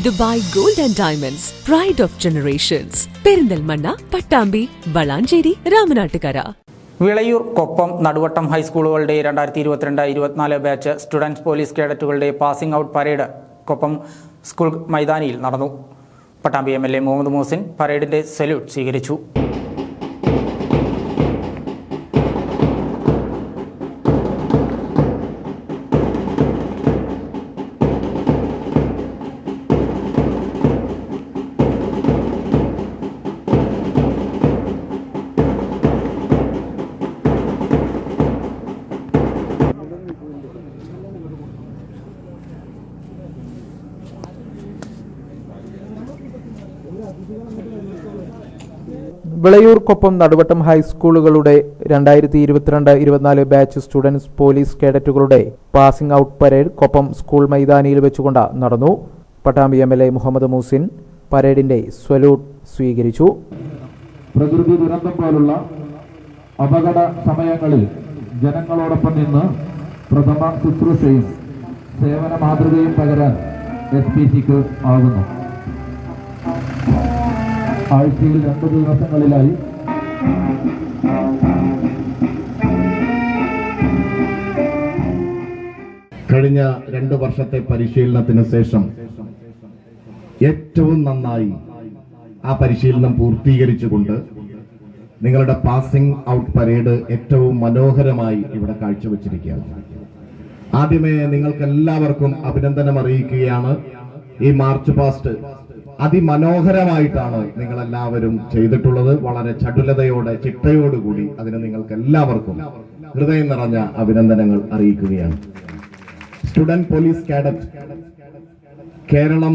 Dubai gold and diamonds pride of generations Perinthalmanna Pattambi Valanchery Ramanattukara. Vilayur Koppam Naduvattam ഹൈസ്കൂളുകളുടെ രണ്ടായിരത്തി ഇരുപത്തിരണ്ട് ഇരുപത്തിനാല് batch students police കേഡറ്റുകളുടെ passing out parade Koppam school മൈതാനിയിൽ നടന്നു. Pattambi M L A Muhammad Muhsin പരേഡിന്റെ salute സ്വീകരിച്ചു. വിളയൂർക്കൊപ്പം നടുവട്ടം ഹൈസ്കൂളുകളുടെ രണ്ടായിരത്തി ഇരുപത്തിരണ്ട് ഇരുപത്തിനാല് batch students police കേഡറ്റുകളുടെ passing out parade Koppam school മൈതാനിയിൽ വെച്ചുകൊണ്ട് നടന്നു. Pattambi M L A Muhammad Moosin പരേഡിന്റെ salute സ്വീകരിച്ചു. പ്രകൃതി ദുരന്തം പോലുള്ള അപകട സമയങ്ങളിൽ ജനങ്ങളോടൊപ്പം നിന്ന് പ്രഥമ ശുശ്രൂഷയും സേവന മാതൃകയും പകരാൻ എസ് പി സിക്ക് ആകുന്നു. ആഴ്ചയിൽ രണ്ട് ദിവസങ്ങളിലായി. കഴിഞ്ഞ രണ്ട് വർഷത്തെ പരിശീലനത്തിന് ശേഷം ഏറ്റവും നന്നായി ആ പരിശീലനം പൂർത്തീകരിച്ചുകൊണ്ട് നിങ്ങളുടെ പാസിംഗ് ഔട്ട് പരേഡ് ഏറ്റവും മനോഹരമായി ഇവിടെ കാഴ്ചവെച്ചിരിക്കുകയാണ്. ആദ്യമേ നിങ്ങൾക്ക് എല്ലാവർക്കും അഭിനന്ദനം അറിയിക്കുകയാണ് ഈ മാർച്ച് പാസ്റ്റ് അതിമനോഹരമായിട്ടാണ് നിങ്ങളെല്ലാവരും ചെയ്തിട്ടുള്ളത്. വളരെ ചടുലതയോടെ ചിട്ടയോടുകൂടി അതിന് നിങ്ങൾക്ക് എല്ലാവർക്കും ഹൃദയം നിറഞ്ഞ അഭിനന്ദനങ്ങൾ അറിയിക്കുകയാണ്. Student police cadet. കേരളം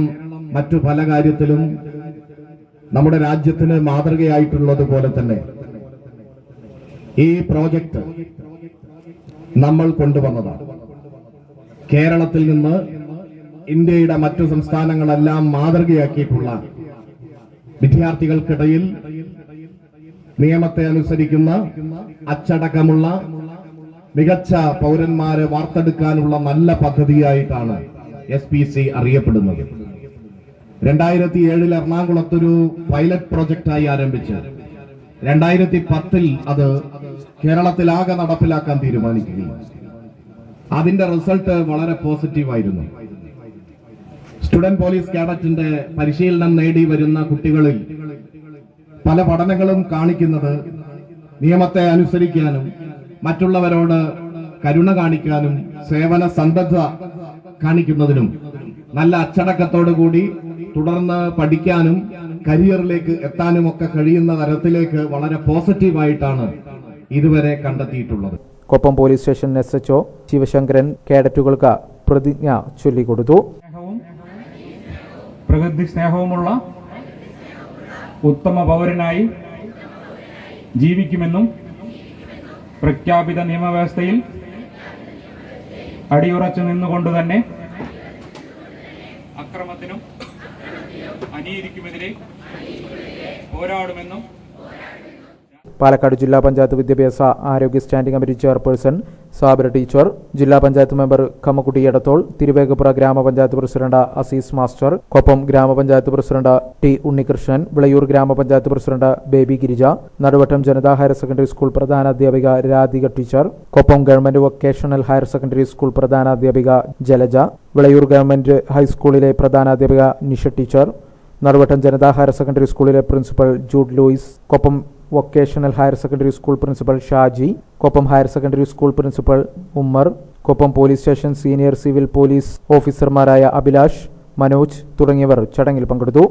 മറ്റു പല കാര്യത്തിലും നമ്മുടെ രാജ്യത്തിന് മാതൃകയായിട്ടുള്ളത് പോലെ തന്നെ ഈ പ്രോജക്റ്റ് നമ്മൾ കൊണ്ടുവന്നതാണ്. കേരളത്തിൽ നിന്ന് ഇന്ത്യയുടെ മറ്റു സംസ്ഥാനങ്ങളെല്ലാം മാതൃകയാക്കിയിട്ടുള്ള വിദ്യാർത്ഥികൾക്കിടയിൽ നിയമത്തെ അനുസരിക്കുന്ന അച്ചടക്കമുള്ള മികച്ച പൗരന്മാരെ വാർത്തെടുക്കാനുള്ള നല്ല പദ്ധതിയായിട്ടാണ് എസ് പി സി അറിയപ്പെടുന്നത്. രണ്ടായിരത്തി ഏഴിൽ എറണാകുളത്തൊരു പൈലറ്റ് പ്രൊജക്റ്റായി ആരംഭിച്ച് രണ്ടായിരത്തി പത്തിൽ അത് കേരളത്തിലാകെ നടപ്പിലാക്കാൻ തീരുമാനിക്കുകയും. അതിന്റെ റിസൾട്ട് വളരെ പോസിറ്റീവായിരുന്നു. സ്റ്റുഡന്റ് പോലീസ് കാഡറ്റിന്റെ പരിശീലനം നേടി വരുന്ന കുട്ടികളിൽ പല പഠനങ്ങളും കാണിക്കുന്നത് നിയമത്തെ അനുസരിക്കാനും മറ്റുള്ളവരോട് കരുണ കാണിക്കാനും സേവന സന്നദ്ധ കാണിക്കുന്നതിനും നല്ല അച്ചടക്കത്തോടു കൂടി തുടർന്ന് പഠിക്കാനും കരിയറിലേക്ക് എത്താനും ഒക്കെ കഴിയുന്ന തരത്തിലേക്ക് വളരെ പോസിറ്റീവായിട്ടാണ് ഇതുവരെ കണ്ടെത്തിയിട്ടുള്ളത്. Koppam police station S H O Sivasankaran കേഡറ്റുകൾക്ക് പ്രതിജ്ഞ ചൊല്ലിക്കൊടുത്തു. പ്രകൃതി സ്നേഹവുമുള്ള ഉത്തമ പൗരനായി ജീവിക്കുമെന്നും പ്രഖ്യാപിത നിയമവ്യവസ്ഥയിൽ അടിയുറച്ചു നിന്നുകൊണ്ട് തന്നെ അക്രമത്തിനും അനീതിക്കുമെതിരെ പോരാടുമെന്നും പാലക്കാട് ജില്ലാ പഞ്ചായത്ത് വിദ്യാഭ്യാസ ആരോഗ്യ standing committee chairperson Sabir teacher ജില്ലാ പഞ്ചായത്ത് മെമ്പർ കമ്മക്കുട്ടി എടത്തോൾ തിരുവേഗപ്പുറ ഗ്രാമപഞ്ചായത്ത് പ്രസിഡന്റ് അസീസ് മാസ്റ്റർ കൊപ്പം ഗ്രാമപഞ്ചായത്ത് പ്രസിഡന്റ് ടി ഉണ്ണികൃഷ്ണൻ വിളയൂർ ഗ്രാമപഞ്ചായത്ത് president Baby Girija Naduvattom Janatha higher secondary school പ്രധാനാധ്യാപിക Radhika teacher Koppam government vocational higher secondary school പ്രധാനാധ്യാപിക Jalaja Vilayur government ഹൈസ്കൂളിലെ പ്രധാനാധ്യാപിക Nisha teacher Naduvattom Janatha higher secondary സ്കൂളിലെ principal Jude Louis Koppam vocational higher secondary school principal Shaji Koppam higher secondary school principal Ummer Koppam police station senior civil police ഓഫീസർമാരായ അഭിലാഷ് മനോജ് തുടങ്ങിയവർ ചടങ്ങിൽ പങ്കെടുത്തു.